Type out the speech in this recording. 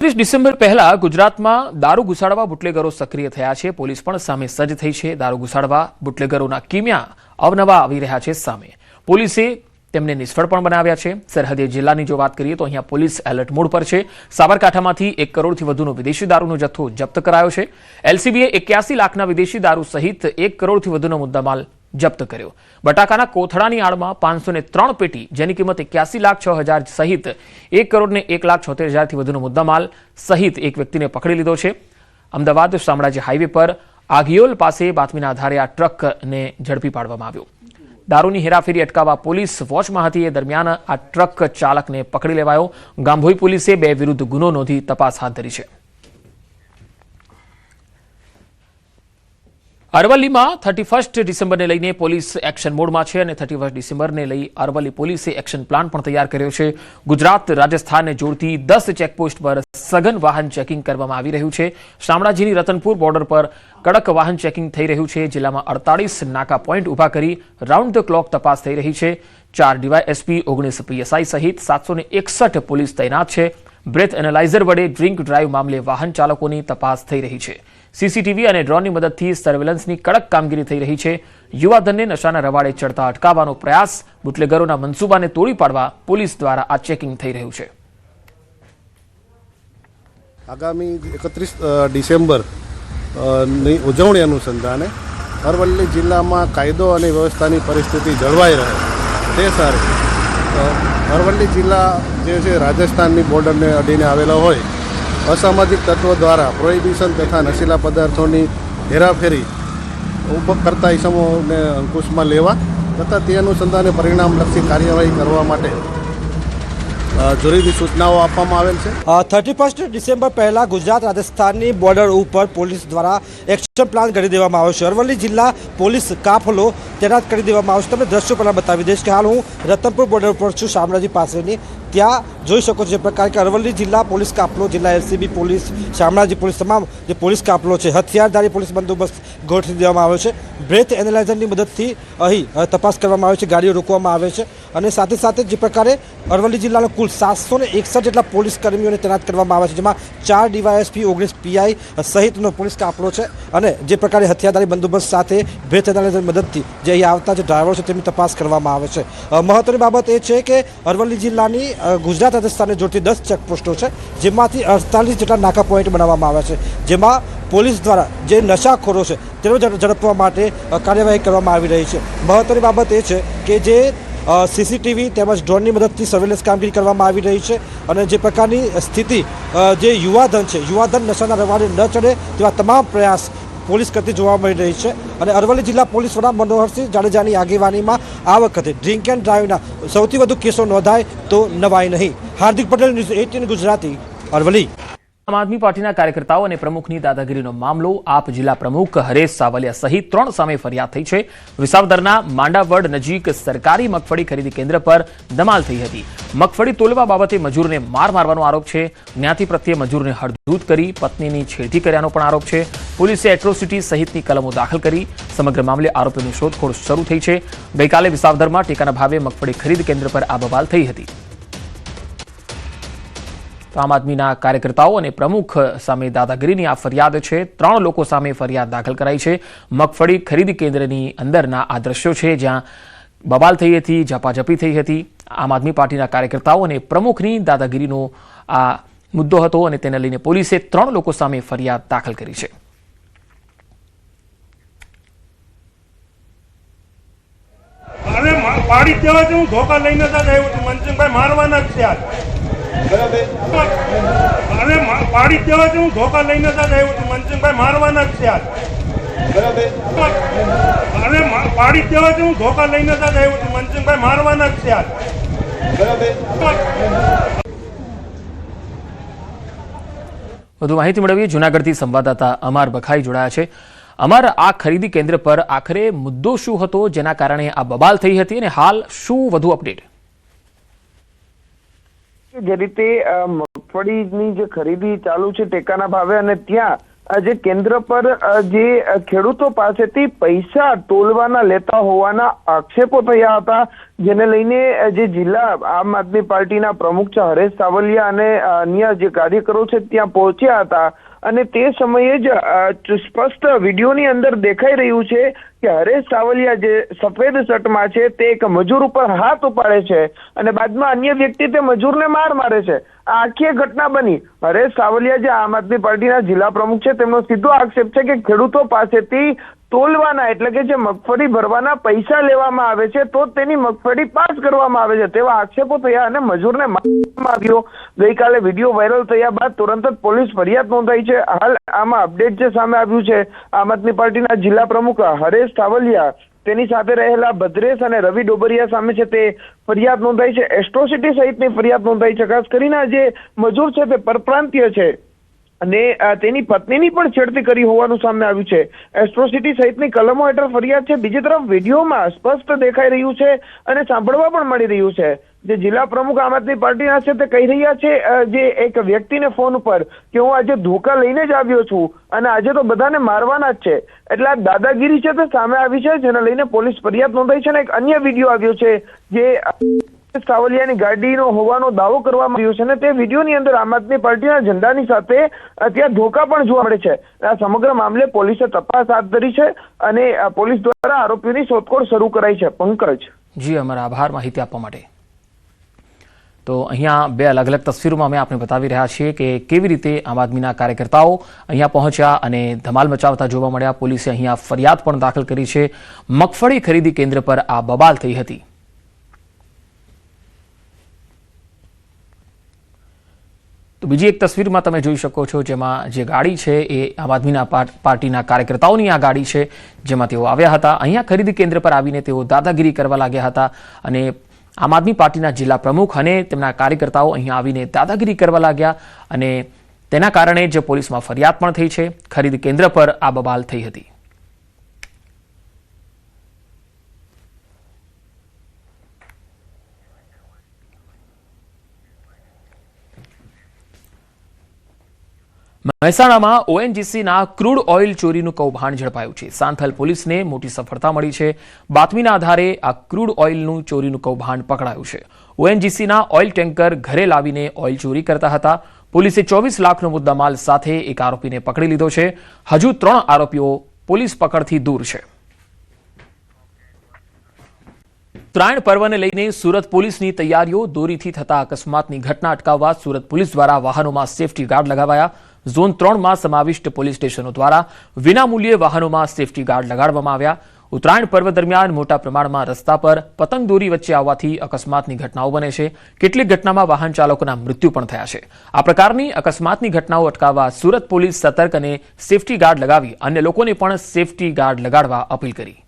ત્રીસ ડિસેમ્બર પહેલા ગુજરાતમાં દારૂ ઘુસાડવા બુટલેગરો સક્રિય થયા છે. પોલીસ પણ સામે સજ્જ થઈ છે. દારૂ ઘુસાડવા બુટલેગરોના કિમિયા અવનવા આવી રહ્યા છે સામે. પોલીસે તેમને નિષ્ફળ પણ બનાવ્યા છે. સરહદી જિલ્લાની જો વાત કરીએ તો અહીંયા પોલીસ એલર્ટ મોડ પર છે. સાબરકાંઠામાંથી એક કરોડથી વધુનો વિદેશી દારૂનો જથ્થો જપ્ત કરાયો છે. એલસીબીએ એક્યાસી લાખના વિદેશી દારૂ સહિત એક કરોડથી વધુનો મુદ્દામાલ જપ્ત કર્યો. બટાકાના કોથળાની આડમાં પાંચસો ને ત્રણ પેટી, જેની કિંમત એક્યાસી લાખ છ હજાર સહિત એક કરોડ ને એક લાખ છોતેર હજારથી વધુનો મુદ્દામાલ સહિત એક વ્યક્તિને પકડી લીધો છે. અમદાવાદ શામળાજી હાઈવે પર આગિયોલ પાસે બાતમીના આધારે આ ટ્રકને ઝડપી પાડવામાં આવ્યો. દારૂની હેરાફેરી અટકાવવા પોલીસ વોચમાં હતી. એ દરમિયાન આ ટ્રક ચાલકને પકડી લેવાયો. ગાંભોઈ પોલીસે બે વિરુદ્ધ ગુનો નોંધી તપાસ હાથ ધરી છે. અરવલ્લીમાં થર્ટી ફર્સ્ટ ડિસેમ્બરને લઈને પોલીસ એક્શન મોડમાં છે અને થર્ટી ફર્સ્ટ ડિસેમ્બરને લઈ અરવલ્લી પોલીસે એક્શન પ્લાન પણ તૈયાર કર્યો છે. ગુજરાત, રાજસ્થાનને જોડતી દસ ચેકપોસ્ટ પર સઘન વાહન ચેકિંગ કરવામાં આવી રહ્યું છે. શામળાજીની રતનપુર બોર્ડર પર કડક વાહન ચેકિંગ થઈ રહ્યું છે. જિલ્લામાં અડતાળીસ નાકા પોઈન્ટ ઊભા કરી રાઉન્ડ ધ ક્લોક તપાસ થઈ રહી છે. ચાર ડીવાયએસપી, ઓગણીસ પીએસઆઈ સહિત સાતસો એકસઠ પોલીસ તૈનાત છે. બ્રેથ એનાલાઇઝર વડે ડ્રિંક ડ્રાઈવ મામલે વાહન ચાલકોની તપાસ થઈ રહી છે. સીસીટીવી અને ડ્રોનની મદદથી સર્વેલન્સની કડક કામગીરી થઈ રહી છે. યુવાધનને નશાના રવાડે ચડતા અટકાવવાનો પ્રયાસ બુટલેગરોના મનસૂબાને તોડી પાડવા પોલીસ દ્વારા આ ચેકિંગ થઈ રહ્યું છે. આગામી એકત્રીસ ડિસેમ્બરની ઉજવણી અનુસંધાને અરવલ્લી જિલ્લામાં કાયદો અને વ્યવસ્થાની પરિસ્થિતિ જળવાઈ રહે. તે સારું. અરવલ્લી જિલ્લા જે છે રાજસ્થાનની બોર્ડરને અડીને આવેલો હોય, અસામાજિક તત્વો દ્વારા પ્રોહિબિશન તથા નશીલા પદાર્થોની હેરાફેરી કરતા ઇસમોને અંકુશમાં લેવા તથા તે અનુસંધાને પરિણામલક્ષી કાર્યવાહી કરવા માટે જરૂરી સૂચનાઓ આપવામાં આવેલ છે? થર્ટી ફર્સ્ટ ડિસેમ્બર પહેલા ગુજરાત રાજસ્થાનની બોર્ડર ઉપર પોલીસ દ્વારા એક્શન પ્લાન કરી દેવામાં આવ્યો છે. અરવલ્લી જિલ્લા પોલીસ કાફલો તૈનાત કરી દેવામાં આવશે તમને દ્રશ્યો પહેલાં બતાવી દઈશ કે હાલ હું રતનપુર બોર્ડર પર છું, શામળાજી પાસેની. ત્યાં જોઈ શકો છો જે પ્રકારે કે અરવલ્લી જિલ્લા પોલીસ કાફલો જિલ્લા એલસીબી પોલીસ શામળાજી પોલીસ તમામ જે પોલીસ કાફલો છે હથિયારધારી પોલીસ બંદોબસ્ત ગોઠવી દેવામાં આવ્યો છે. બ્રેથ એનાલાઇઝરની મદદથી અહીં તપાસ કરવામાં આવે છે ગાડીઓ રોકવામાં આવે છે અને સાથે સાથે જે પ્રકારે અરવલ્લી જિલ્લાના કુલ સાતસો ને એકસઠ જેટલા પોલીસ કર્મીઓને તૈનાત કરવામાં આવે છે જેમાં ચાર ડીવાયએસપી ઓગણીસ પીઆઈ સહિતનો પોલીસ કાફલો છે અને જે પ્રકારે હથિયારધારી બંદોબસ્ત સાથે બ્રેથ એનાલાઇઝરની મદદથી જે અહીં આવતા જે ડ્રાઈવરો છે તેમની તપાસ કરવામાં આવે છે. મહત્વની બાબત એ છે કે અરવલ્લી જિલ્લાની અ, ગુજરાત સ્થાને જોડતી દસ ચેકપોસ્ટો છે, જેમાંથી અડતાલીસ જેટલા નાકા પોઈન્ટ બનાવવામાં આવ્યા છે. જેમાં પોલીસ દ્વારા જે નશાખોરો છે તેનો ઝડપવા માટે કાર્યવાહી કરવામાં આવી રહી છે. મહત્વની બાબત એ છે કે જે સીસીટીવી તેમજ ડ્રોનની મદદથી સર્વેલન્સ કામગીરી કરવામાં આવી રહી છે અને જે પ્રકારની સ્થિતિ જે યુવાધન છે, યુવાધન નશાના રવાડે ન ચડે તેવા તમામ પ્રયાસ પોલીસ કરતી જોવા મળી રહી છે અને અરવલ્લી જિલ્લા પોલીસ વડા મનોહરસિંહ જાડેજાની આગેવાનીમાં આ વખતે ડ્રિંક એન્ડ ડ્રાઈવના સૌથી વધુ કેસો નોંધાય તો નવાય નહીં. Hardik Patel, news eighteen, Gujarati, Aravalli. આમ આદમી પાર્ટીના કાર્યકર્તાઓ અને પ્રમુખની દાદાગીરીનો મામલો, આપ જિલ્લા પ્રમુખ હરેશ સાવલિયા સહિત ત્રણ સામે ફરિયાદ થઈ છે. વિસાવદરના માંડાવડ નજીક સરકારી મગફળી ખરીદી કેન્દ્ર પર ધમાલ થઈ હતી. મગફળી તોલવા બાબતે મજૂરને માર મારવાનો આરોપ છે. જ્ઞાતિ પ્રત્યે મજૂરને હળદૂત કરી, પત્નીની છેડતી કર્યાનો પણ આરોપ છે. પોલીસે એટ્રોસિટી સહિતની કલમો દાખલ કરી. સમગ્ર મામલે આરોપીની શોધખોળ શરૂ થઈ છે. ગઈકાલે વિસાવદરમાં ટેકાના ભાવે મગફળી ખરીદ કેન્દ્ર પર આ બવાલ થઈ હતી. આમ આદમીના કાર્યકર્તાઓ અને પ્રમુખ સામે દાદાગીરીની આ ફરિયાદ છે. ત્રણ લોકો સામે ફરિયાદ દાખલ કરાઈ છે. મગફળી ખરીદી કેન્દ્રની અંદરના આ દ્રશ્યો છે જ્યાં બબાલ થઈ હતી, ઝપાઝપી થઈ હતી. આમ આદમી પાર્ટીના કાર્યકર્તાઓ અને પ્રમુખની દાદાગીરીનો આ મુદ્દો હતો અને તેને લઈને પોલીસે ત્રણ લોકો સામે ફરિયાદ દાખલ કરી છે. પાડી દેવા હું ધોકા લઈને જ આવ્યો છું. મનસુખભાઈ મારવાના જ છે મા- પાડી દેવા છે હું ધોકા લઈને જ આવ્યો છું. મનસિંહભાઈ મારવાના જ છે આજ. અરે મા- પાડી દેવા છે હું ધોકા લઈને જ આવ્યો છું. મનસિંહભાઈ મારવાના જ છે આજ. વધુ માહિતી મેળવીએ. જૂનાગઢથી સંવાદદાતા અમાર બખાઈ જોડાયા છે. અમાર આ ખરીદી કેન્દ્ર પર આખરે મુદ્દો શું હતો? જેના કારણે આ બબાલ થઈ હતી અને હાલ શું વધુ અપડેટ? જે રીતે મગફળીની જે ખરીદી ચાલુ છે ટેકાના ભાવે અને ત્યાં જે કેન્દ્ર પર જે ખેડૂતો પાસેથી પૈસા ટોલવાના લેતા હોવાના આક્ષેપો થયા હતા. જેને લઈને જે જિલ્લા આમ આદમી પાર્ટીના પ્રમુખ છે હરેશ સાવલિયા અને અન્ય જે કાર્યકરો છે ત્યાં પહોંચ્યા હતા. અને તે સમયે જ સ્પષ્ટ વિડીયોની અંદર દેખાઈ રહ્યું છે કે હરેશ સાવલિયા જે સફેદ શર્ટમાં છે, તે એક મજૂર ઉપર હાથ ઉપાડે છે અને બાદમાં અન્ય વ્યક્તિ તે મજૂરને માર મારે છે. આ આખી ઘટના બની. હરેશ સાવલિયા જે આમ આદમી પાર્ટીના જિલ્લા પ્રમુખ છે, તેમનો સીધો આક્ષેપ છે કે ખેડૂતો પાસેથી તોલવાના, એટલે કે જે મગફળી ભરવાના પૈસા લેવામાં આવે છે, તો તેની મગફળી પાસ કરવામાં આવે છે. તેવા આક્ષેપો થયા અને મજૂરને મારવામાં આવ્યો ગઈકાલે વીડિયો વાયરલ થયા બાદ તુરંત જ પોલીસ ફરિયાદ નોંધાઈ છે. હાલ આમાં અપડેટ જે સામે આવ્યું છે, આમ આદમી પાર્ટીના જિલ્લા પ્રમુખ હરેશ થાવલિયા તેની સાથે રહેલા ભદ્રેશ અને રવિ ડોબરિયા સામે છે તે ફરિયાદ નોંધાઈ છે. એસ્ટ્રોસિટી સહિતની ફરિયાદ નોંધાઈ છે. ખાસ કરીને જે મજૂર છે તે પરપ્રાંતીય છે. અને તેની પત્નીની પણ છેડતી કરી હોવાનું સામે આવ્યું છે. એસ્ટ્રોસિટી સહિતની કલમો હેઠળ ફરિયાદ છે. બીજી તરફ વિડીયોમાં સ્પષ્ટ દેખાઈ રહ્યું છે અને સાંભળવા પણ મળી રહ્યું છે. જે જિલ્લા પ્રમુખ આમ આદમી પાર્ટીના છે તે કહી રહ્યા છે જે એક વ્યક્તિને ફોન ઉપર કે હું આજે ધોકા લઈને જ આવ્યો છું અને આજે તો બધાને મારવાના જ છે. એટલે આ દાદાગીરી છે તે સામે આવી છે, જેને લઈને પોલીસ ફરિયાદ નોંધાઈ છે અને એક અન્ય વીડિયો આવ્યો છે જે સાવલિયાની ગાડીનો હોવાનો દાવો કરવામાં આવ્યો છે અને તે વિડીયોની અંદર આમ આદમી પાર્ટીના ઝંડાની સાથે ત્યાં ધોકા પણ જોવા મળે છે. આ સમગ્ર મામલે પોલીસે તપાસ હાથ ધરી છે અને પોલીસ દ્વારા આરોપીઓની શોધખોળ શરૂ કરાઈ છે. પંકજ. જી, અમારા આભાર માહિતી આપવા માટે. તો અહીંયા બે અલગ અલગ તસવીરોમાં અમે આપને બતાવી રહ્યા છીએ કે કેવી રીતે આમ આદમીના કાર્યકર્તાઓ અહીંયા પહોંચ્યા અને ધમાલ મચાવતા જોવા મળ્યા. પોલીસે અહીંયા ફરિયાદ પણ દાખલ કરી છે. મગફળી ખરીદી કેન્દ્ર પર આ બબાલ થઈ હતી. તો બીજી એક તસવીરમાં તમે જોઈ શકો છો જેમાં જે ગાડી છે એ આમ આદમીના પાર- પાર્ટીના કાર્યકર્તાઓની આ ગાડી છે, જેમાં તેઓ આવ્યા હતા. અહીંયા ખરીદી કેન્દ્ર પર આવીને તેઓ દાદાગીરી કરવા લાગ્યા હતા અને આમ આદમી પાર્ટીના જિલ્લા પ્રમુખ અને તેમના કાર્યકર્તાઓ અહીંયા આવીને દાદાગીરી કરવા લાગ્યા અને તેના કારણે જે પોલીસમાં ફરિયાદ પણ થઈ છે. ખરીદ કેન્દ્ર પર આ બબાલ થઈ હતી. મહેસાણામાં ઓએનજીસીના ક્રૂડ ઓઇલ ચોરીનું કૌભાંડ ઝડપાયું છે. સાંથલ પોલીસને મોટી સફળતા મળી છે. બાતમીના આધારે આ ક્રૂડ ઓઇલનું ચોરીનું કૌભાંડ પકડાયું છે. ઓએનજીસીના ઓઇલ ટેન્કર ઘરે લાવીને ઓઇલ ચોરી કરતા હતા. પોલીસે ચોવીસ લાખનો મુદ્દામાલ સાથે એક આરોપીને પકડી લીધો છે. હજુ ત્રણ આરોપીઓ પોલીસ પકડથી દૂર છે. ઉત્તરાયણ પર્વને લઈને સુરત પોલીસની તૈયારીઓ દોરીથી થતા અકસ્માતની ઘટના અટકાવવા સુરત પોલીસ દ્વારા વાહનોમાં સેફટી ગાર્ડ લગાવાયા. ઝોન ત્રણમાં સમાવિષ્ટ પોલીસ સ્ટેશનો દ્વારા વિનામૂલ્યે વાહનોમાં સેફટી ગાર્ડ લગાડવામાં આવ્યા. ઉત્તરાયણ પર્વ દરમિયાન મોટા પ્રમાણમાં રસ્તા પર પતંગ દોરી વચ્ચે આવવાથી અકસ્માતની ઘટનાઓ બને છે. કેટલીક ઘટનામાં વાહન ચાલકોના મૃત્યુ પણ થયા છે. આ પ્રકારની અકસ્માતની ઘટનાઓ અટકાવવા સુરત પોલીસ સતર્ક અને સેફટી ગાર્ડ લગાવી અન્ય લોકોને પણ સેફટી ગાર્ડ લગાડવા અપીલ કરી.